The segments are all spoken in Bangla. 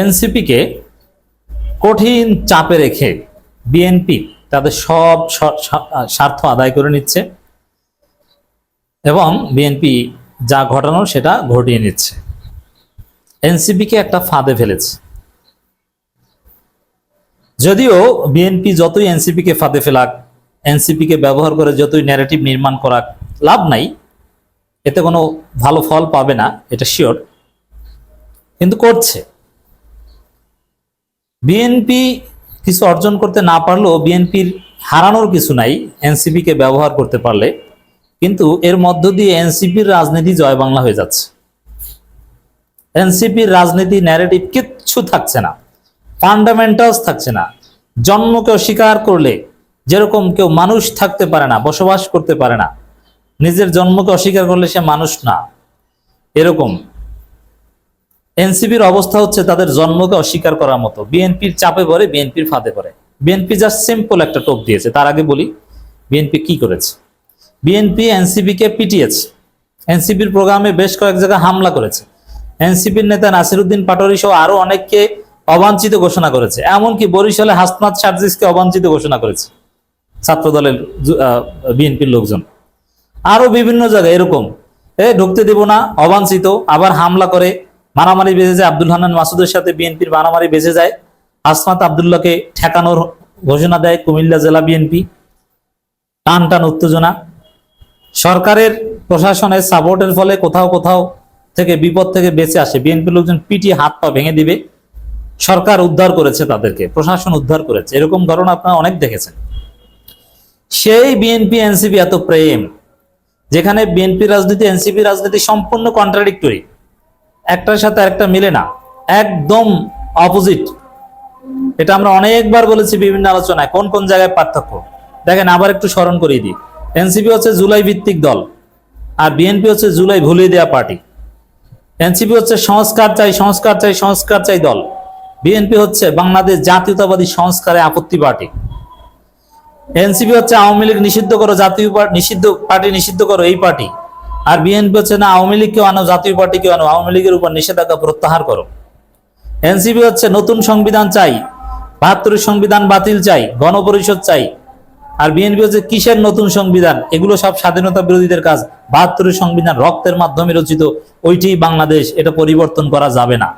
এনসিপিকে কঠিন চাপে রেখে বিএনপি তাদের সব স্বার্থ আদায় করে নিচ্ছে এবং বিএনপি যা ঘটানোর সেটা ঘটিয়ে নিচ্ছে। এনসিপিকে একটা ফাঁদে ফেলেছে। যদিও বিএনপি যতই এনসিপিকে ফাঁদে ফেলাক এনসিপিকে ব্যবহার করে যতই ন্যারেটিভ নির্মাণ করাক, লাভ নাই। এতে কোনো ভালো ফল পাবে না, এটা শিওর কিন্তু করছে। বিএনপি কিছু অর্জন করতে না পারলেও বিএনপির হারানোর কিছু নাই এনসিপিকে ব্যবহার করতে পারলে। কিন্তু এর মধ্য দিয়ে এনসিপির রাজনীতি জয় বাংলা হয়ে যাচ্ছে। এনসিপির রাজনীতি ন্যারেটিভ কিচ্ছু থাকছে না ফান্ডামেন্টালস থাকছে না। জন্মকে অস্বীকার করলে যেরকম কেউ মানুষ থাকতে পারে না, বসবাস করতে পারে না, নিজের জন্মকে অস্বীকার করলে সে মানুষ না। এরকম এনসিপির অবস্থা হচ্ছে তাদের জন্মকে অস্বীকার করার মতো। বিএনপির চাপে পড়ে, বিএনপির ফাঁদে পড়ে। বিএনপি জাস্ট সিম্পল একটা টোপ দিয়েছে। তার আগে বলি, বিএনপি কি করেছে? বিএনপি এনসিপিকে পিটিয়েছে। এনসিপির প্রোগ্রামে বেশ কয়েক জায়গায় হামলা করেছে। এনসিপির নেতা নাসিরুদ্দিন পাটোয়ারি সহ আরও অনেককে অবাঞ্ছিত ঘোষণা করেছে। এমনকি বরিশালে হাসনাত সার্জিসকে অবাঞ্ছিত ঘোষণা করেছে। ছাত্র দলের বিএনপির লোকজন। আরও বিভিন্ন জায়গায় এরকম। এ, ঢুকতে দেব না, অবাঞ্ছিত, আবার হামলা করে। মারামারি বেজে যায়, আব্দুল হান্নান মাসুদের সাথে বিএনপির মারামারি বেজে যায়। আসমাত আবদুল্লাহকে ঠেকানোর ঘোষণা দেয় কুমিল্লা জেলা বিএনপি। টান টান উত্তেজনা। সরকারের প্রশাসনের সাপোর্টের ফলে কোথাও কোথাও থেকে বিপদ থেকে বেঁচে আসে। বিএনপির লোকজন পিটিয়ে হাত পা ভেঙে দিবে। সরকার উদ্ধার করেছে তাদেরকে, প্রশাসন উদ্ধার করেছে। এরকম ঘটনা আপনারা অনেক দেখেছেন। সেই বিএনপি, এনসিপি এত প্রেম, যেখানে বিএনপি রাজনীতি, এনসিপি রাজনীতি সম্পূর্ণ কন্ট্রাডিক্টরি একটার সাথে আরেকটা মিলে না। একদম অপোজিট এটা আমরা অনেকবার বলেছি বিভিন্ন আলোচনায়, কোন কোন জায়গায় পার্থক্য। দেখেন, আবার একটু স্মরণ করিয়ে দিই। এনসিপি হচ্ছে জুলাই ভিত্তিক দল, আর বিএনপি হচ্ছে জুলাই ভুলিয়ে দেওয়া পার্টি। এনসিপি হচ্ছে সংস্কার চাই সংস্কার চাই সংস্কার চাই দল। বিএনপি হচ্ছে বাংলাদেশ জাতীয়তাবাদী সংস্কারে আপত্তি পার্টি। এনসিপি হচ্ছে আওয়ামী লীগ নিষিদ্ধ করো, জাতীয় নিষিদ্ধ পার্টি নিষিদ্ধ করো, এই পার্টি। আর বিএনপি হচ্ছে না, আওয়ামী লীগকেও আনো, জাতীয় পার্টিকেও আনো, আওয়ামী লীগের উপর নিষেধাজ্ঞা প্রত্যাহার করো। এনসিপি হচ্ছে নতুন সংবিধান চাই, বাহাত্তরের সংবিধান বাতিল চাই, গণপরিষদ চাই। আর বিএনপি হচ্ছে কিসের নতুন সংবিধান? এগুলো সব স্বাধীনতা বিরোধীদের কাজ। বাহাত্তরের সংবিধান রক্তের মাধ্যমে রচিত ওইটি বাংলাদেশ, এটা পরিবর্তন করা যাবে না।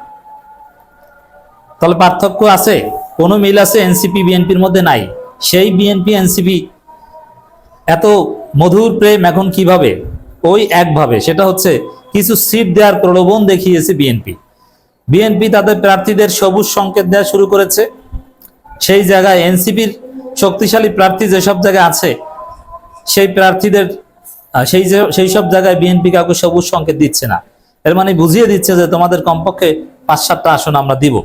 তাহলে পার্থক্য আছে? কোনো মিল আছে এনসিপি, বিএনপির মধ্যে? নাই। সেই বিএনপি, এনসিপি, এত মধুর প্রেম এখন কীভাবে? ওই একভাবে, সেটা হচ্ছে কিছু সিট দেওয়ার প্রলোভন দেখিয়েছে বিএনপি বিএনপি তাদের প্রার্থীদের সবুজ সংকেত দেওয়া শুরু করেছে। সেই জায়গায় এনসিপির শক্তিশালী প্রার্থী যেসব জায়গায় আছে, সেই প্রার্থীদের সেই যে- সেই সব জায়গায় বিএনপি কাউকে সবুজ সংকেত দিচ্ছে না। এর মানে বুঝিয়ে দিচ্ছে যে তোমাদের কমপক্ষে পাঁচ সাতটা আসন আমরা দিব।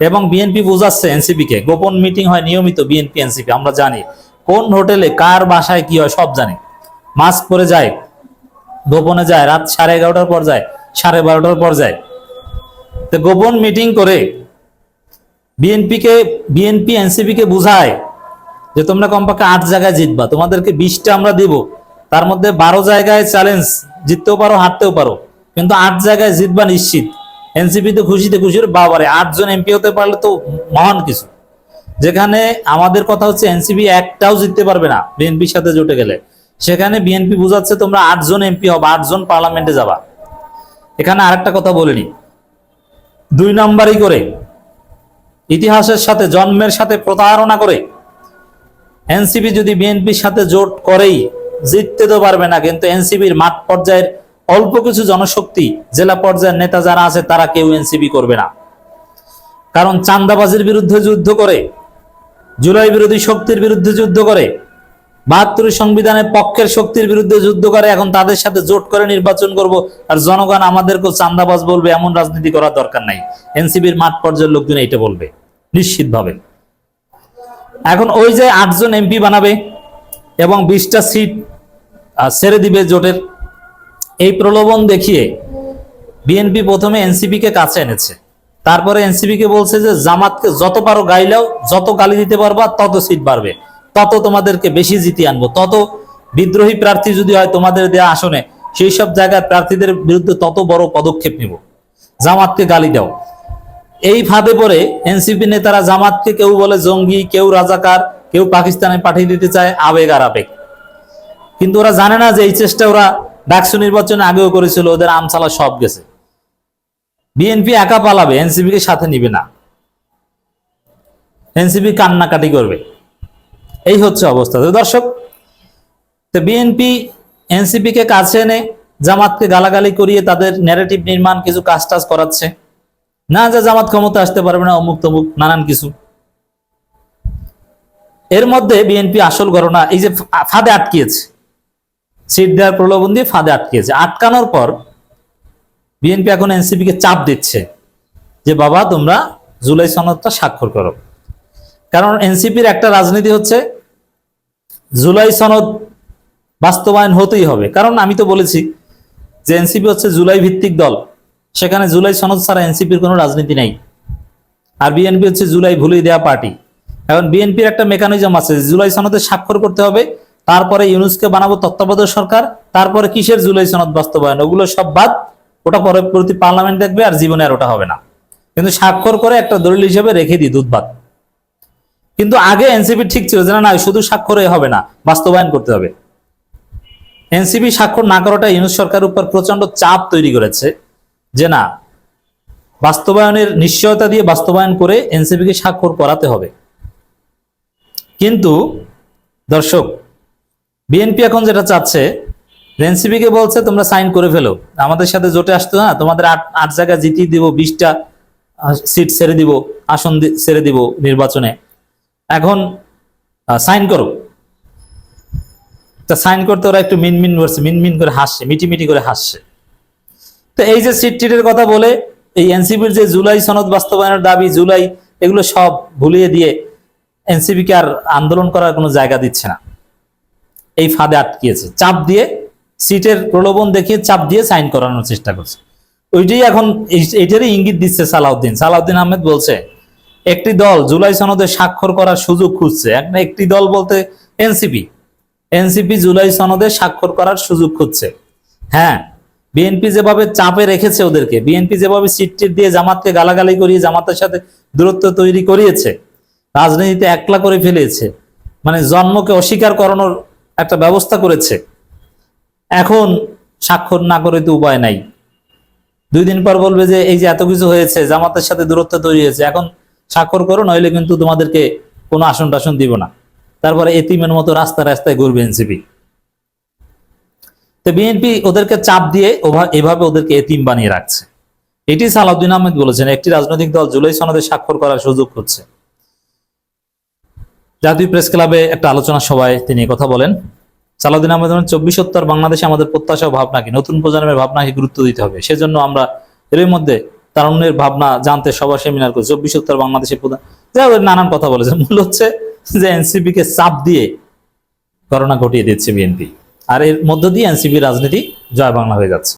এবং বিএনপি বোঝাচ্ছে এনসিপি কে। গোপন মিটিং হয় নিয়মিত বিএনপি এনসিপি আমরা জানি। কোন হোটেলে, কার বাসায় কি হয় সব জানি। মাস্ক পরে যায় গোপনে যায়, রাত সাড়ে এগারোটার পর যায়, সাড়ে বারোটার পর যায়। তো গোপন মিটিং করে বিএনপি কে বিএনপি এনসিপি কে বুঝায় যে তোমরা কমপক্ষে আট জায়গায় জিতবা। তোমাদেরকে বিশটা আমরা দিব। তার মধ্যে বারো জায়গায় চ্যালেঞ্জ জিততেও পারো, হারতেও পারো। কিন্তু আট জায়গায় জিতবা নিশ্চিত। এনসিপি তো খুশিতে খুশি বাবারে, আটজন এমপি হতে পারলে তো মহান কিছু। যেখানে আমাদের কথা হচ্ছে এনসিপি একটাও জিততে পারবে না বিএনপির সাথে জুটে গেলে। সেখানে বিএনপি বুঝাচ্ছে তোমরা আটজন এমপি হবে, আটজন পার্লামেন্টে যাবা। এখানে আরেকটা কথা বলিনি দুই নাম্বারই করে, ইতিহাসের সাথে, জন্মের সাথে প্রতারণা করে। এনসিপি যদি বিএনপির সাথে জোট করেই, জিততে তো পারবে না, কিন্তু এনসিপির মাঠ পর্যায়ের অল্প কিছু জনশক্তি, জেলা পর্যায়ের নেতা যারা আছে, তারা কেউ এনসিপি করবে না। কারণ চান্দাবাজির বিরুদ্ধে যুদ্ধ করে, জুলাই বিরোধী শক্তির বিরুদ্ধে যুদ্ধ করে বাহাত্তর সংবিধানের পক্ষের শক্তির বিরুদ্ধে যুদ্ধ করে, এখন তাদের সাথে জোট করে নির্বাচন করব, আর জনগণ আমাদেরকেও চান্দাবাজ বলবে, এমন রাজনীতি করার দরকার নাই। এনসিপির মাঠ পর্যায়ের লোকজন এইটা বলবে, নিশ্চিতভাবে। এখন ওই যে আটজন এমপি বানাবে এবং বিশটা সিট ছেড়ে দিবে জোটের, এই প্রলোভন দেখিয়ে বিএনপি প্রথমে এনসিপি কে কাছে এনেছে। তারপরে এনসিপি কে বলছে যে, জামাতকে যত পারো গাইলেও, যত গালি দিতে পারবা, তত সিট বাড়বে। তত তোমাদেরকে বেশি জিতিয়ে আনব। তত বিদ্রোহী প্রার্থী যদি হয় তোমাদের দেয়া আসনে, সেই সব জায়গায় প্রার্থীদের বিরুদ্ধে তত বড় পদক্ষেপ নিব। জামাতকে গালি দাও। এই ফাঁদে পড়ে এনসিপি নেতারা জামাতকে কেউ বলে জঙ্গি, কেউ রাজাকার, কেউ পাকিস্তানে পাঠিয়ে দিতে চায় আবেগ আর আবেগ। কিন্তু ওরা জানে না যে এই চেষ্টা ওরা ডাকসু নির্বাচনে আগেও করেছিল, ওদের আমসালা সব গেছে। বিএনপি একা পালাবে এনসিপি কে সাথে নিবে না। এনসিপি কান্নাকাটি করবে। এই হচ্ছে অবস্থা। তো দর্শক, তো বিএনপি এনসিপি কে কাছে এনে জামাতকে গালাগালি করিয়ে তাদের ন্যারেটিভ নির্মাণ কিছু কাজ টাজ করাচ্ছে। না যে জামাত ক্ষমতা আসতে পারবে না, অমুক তমুক, নানান কিছু। এর মধ্যে বিএনপি আসল ঘটনা, এই যে ফাঁদে আটকিয়েছে। সিট দেওয়ার প্রলোভন দিয়ে ফাঁদে আটকিয়েছে। আটকানোর পর বিএনপি এখন এনসিপি কে চাপ দিচ্ছে যে, বাবা, তোমরা জুলাই সনদটা স্বাক্ষর করো। কারণ এনসিপির একটা রাজনীতি হচ্ছে জুলাই সনদ বাস্তবায়ন হতেই হবে। কারণ আমি তো বলেছি যে এনসিপি হচ্ছে জুলাই ভিত্তিক দল। সেখানে জুলাই সনদ ছাড়া এনসিপির কোনো রাজনীতি নেই। আর বিএনপি হচ্ছে জুলাই ভুলিয়ে দেওয়া পার্টি। এখন বিএনপির একটা মেকানিজম আছে জুলাই সনদে স্বাক্ষর করতে হবে, তারপরে ইউনুসকে বানাবো তত্ত্বাবধায়ক সরকার, তারপরে কিসের জুলাই সনদ বাস্তবায়ন? ওগুলো সব বাদ, ওটা পরবর্তী পার্লামেন্ট দেখবে আর জীবনে আর ওটা হবে না। কিন্তু স্বাক্ষর করে একটা দলিল হিসেবে রেখে দিই দুধবাদ কিন্তু আগে এনসিপি ঠিক ছিল যে, না শুধু স্বাক্ষরে হবে না, বাস্তবায়ন করতে হবে। এনসিপি স্বাক্ষর না করাটা ইউনুস সরকারের উপর প্রচণ্ড চাপ তৈরি করেছে যে, না, বাস্তবায়নের নিশ্চয়তা দিয়ে বাস্তবায়ন করে এনসিপিকে স্বাক্ষর করাতে হবে। কিন্তু দর্শক, বিএনপি এখন যেটা চাচ্ছে এনসিপি কে বলছে, তোমরা সাইন করে ফেলো, আমাদের সাথে জোটে আসতো না, তোমাদের আট আট জায়গা জিতিয়ে দিব, বিশটা সিট ছেড়ে দিব, আসন ছেড়ে দিব নির্বাচনে। এখন সাইন করো। তা সাইন করতে ওরা একটু মিনমিন করছে, মিনমিন করে হাসছে, মিটিমিটি করে হাসছে। তো এই যে সিট টিটের কথা বলে, এই এনসিপির যে জুলাই সনদ বাস্তবায়নের দাবি, জুলাই এগুলো সব ভুলিয়ে দিয়ে এনসিপিকে আর আন্দোলন করার কোনো জায়গা দিচ্ছে না। এই ফাঁদে আটকিয়েছে। চাপ দিয়ে সিটের প্রলোভন দেখিয়ে চাপ দিয়ে সাইন করানোর চেষ্টা করছে। ওইটাই এখন এই- এইটারই ইঙ্গিত দিচ্ছে সালাউদ্দিন। সালাউদ্দিন আহমেদ বলছে একটি দল জুলাই সনদে স্বাক্ষর করার সুযোগ খুঁজছে। এক- একটি দল বলতে এনসিপি। এনসিপি জুলাই সনদে স্বাক্ষর করার সুযোগ খুঁজছে। হ্যাঁ বিএনপি যেভাবে চাপে রেখেছে ওদেরকে, বিএনপি যেভাবে সিট টিট দিয়ে জামাতকে গালাগালি করিয়ে জামাতের সাথে দূরত্ব তৈরি করিয়েছে, রাজনীতিতে একলা করে ফেলেছে মানে জন্মকে অস্বীকার করানোর একটা ব্যবস্থা করেছে। এখন স্বাক্ষর না করে তো উপায় নাই। দুই দিন পর বলবে যে এই যে এত কিছু হয়েছে, জামাতের সাথে দূরত্ব তৈরি হয়েছে, এখন স্বাক্ষর করো, নইলে কিন্তু তোমাদেরকে কোনো আসন টাসন দিব না। তারপরে এতিমের মতো রাস্তায় রাস্তায় ঘুরবে এনসিপি। তো বিএনপি ওদেরকে চাপ দিয়ে এভাবে ওদেরকে এতিম বানিয়ে রাখছে। এটি সালাউদ্দিন আহমেদ বলেছেন, একটি রাজনৈতিক দল জুলাই সনদে স্বাক্ষর করার সুযোগ হচ্ছে জাতীয় প্রেস ক্লাবে একটা আলোচনা সভায় তিনি কথা বলেন, সালাউদ্দিন আহমেদ বলেন চব্বিশোত্তর বাংলাদেশে আমাদের প্রত্যাশা ভাবনাকে নতুন প্রজন্মের ভাবনাকে গুরুত্ব দিতে হবে। সেজন্য আমরা এর মধ্যে তারুণ্যের ভাবনা জানতে সবার সেমিনার করে। চব্বিশ উত্তর বাংলাদেশের প্রধান যাই নানান কথা বলেছে। মূল হচ্ছে যে এনসিপি কে চাপ দিয়ে ঘটনা ঘটিয়ে দিচ্ছে বিএনপি আর এর মধ্য দিয়ে এনসিপি রাজনীতি জয় বাংলা হয়ে যাচ্ছে।